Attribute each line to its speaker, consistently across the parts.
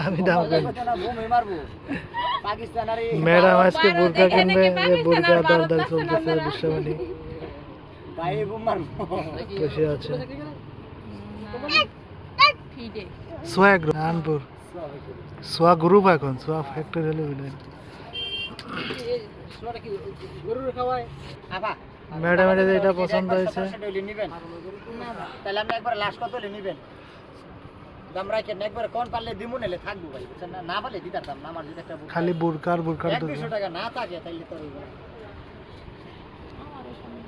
Speaker 1: আমি দাম ম্যাডাম আজকে বোরকা কিনবে বোরকা চলতেছে বসে আছে। সোয়া গ্রুপ নানপুর। সোয়া গ্রুপ এখন সোয়া ফ্যাক্টরি হলে বুঝলেন
Speaker 2: গরুর খাওয়ায় আপা
Speaker 1: ম্যাডামের এটা পছন্দ হয়েছে।
Speaker 2: নিবেন
Speaker 3: না বা।
Speaker 2: তাহলে আপনি একবার লাশ কত নিবেন? দাম রাখেন একবার কোন পারলে দিমু নিলে থাকব ভাই বুঝছেন না? না পারলে দিতাম না আমার যদি একটা
Speaker 1: খালি বুরকার বুরকার
Speaker 2: এক দুশো টাকা না থাকে তাইলে তো হইবো না।
Speaker 3: আমারও সামনে।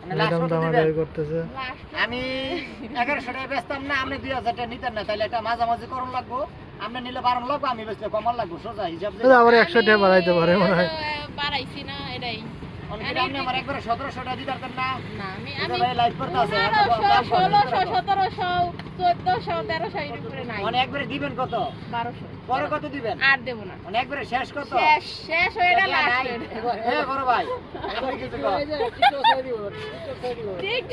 Speaker 2: মানে লাশ
Speaker 1: ম্যাডাম দামাদারি করতেছে।
Speaker 2: আমি এগারোশো টাকা বেচতাম না আপনি দুই হাজার টাকা নিতেন না তাহলে একটা মাঝামাঝি করুন লাগবো। আপনি নিলে বারণ লাগবো আমি বেচলে কমান লাগবো সোজা হিসাব
Speaker 1: আবার একশো টাকা বাড়াইতে পারে মনে হয়।
Speaker 3: আমি বাড়াইছি না এটাই।
Speaker 2: সতেরোশো টাকা দিতে না।
Speaker 3: আমি
Speaker 2: করতে আছে
Speaker 3: ষোলোশো সতেরোশো। চোদ্দশো তেরোশো এর উপরে নাই।
Speaker 2: মানে একবারে দিবেন কত?
Speaker 3: বারোশো।
Speaker 2: পরে কত দিবেন?
Speaker 3: আর দেবো না।
Speaker 2: মানে একবারে শেষ কত?
Speaker 3: শেষ শেষ হয়ে গেল
Speaker 2: টাকা বড় ভাই আপনি কিছু কর।
Speaker 3: ঠিক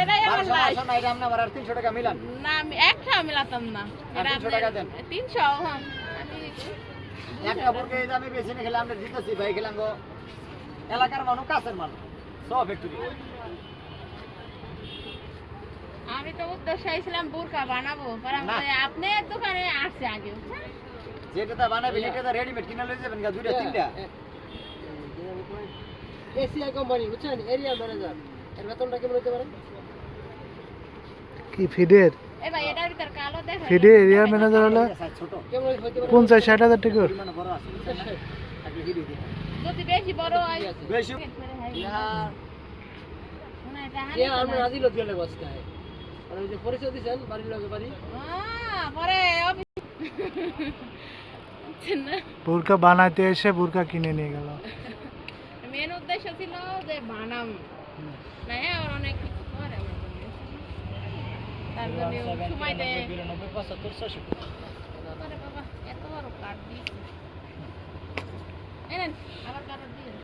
Speaker 3: এটাই আমার লাস্ট
Speaker 2: না, এটা আপনি আর তিনশো টাকা মিলান।
Speaker 3: না আমি একটা মিলাতাম না। এটা
Speaker 2: 300 টাকা দেন।
Speaker 3: তিনশো হ্যাঁ। আমি
Speaker 2: একটা বুরকে দামে বেশি না খেলে আমরা দিতেছি ভাই খেলাম গো। এলাকার মানুষ কাছের মানুষ সব ফ্যাক্টরি
Speaker 3: আমি তো উদ্দেশ্য ছিলাম বোরকা বানাবো আপনার দোকানে আসছে আগে।
Speaker 2: যেটা তা বানাবেন এটা তো রেডিমেড কিনে লয়ে যাবেন গা দুইটা তিনটা?
Speaker 4: এসিআই কোম্পানি বুঝছেন? এরিয়া ম্যানেজার এর বেতনটা কেমন হতে পারে?
Speaker 1: কি ফিডের?
Speaker 3: এ ভাই এটার ভিতর কালো দেখা
Speaker 1: ফিডে এরিয়া ম্যানেজার হলে
Speaker 2: ছোট।
Speaker 4: কেমন
Speaker 1: পঞ্চাশ ষাট হাজার টাকা।
Speaker 2: বড় আছে।
Speaker 3: যদি বেশি হয়
Speaker 2: বেশি।
Speaker 4: আমরা রাজি লোক বসতে হয় আর ওই যে পরিচয় দিছেন বাড়ির লোকে বাড়ি?
Speaker 3: পরে অফিস বুঝছেন না
Speaker 1: বুরকা বানাইতে এসে বুরকা কিনে নিয়ে গেল।
Speaker 3: মেন উদ্দেশ্য ছিল যে বানাম। না হ্যাঁ ওর অনেক কিছু করে। তার জন্য সময় দেয়। বাবা এত বড় কাঠ দিয়েছে।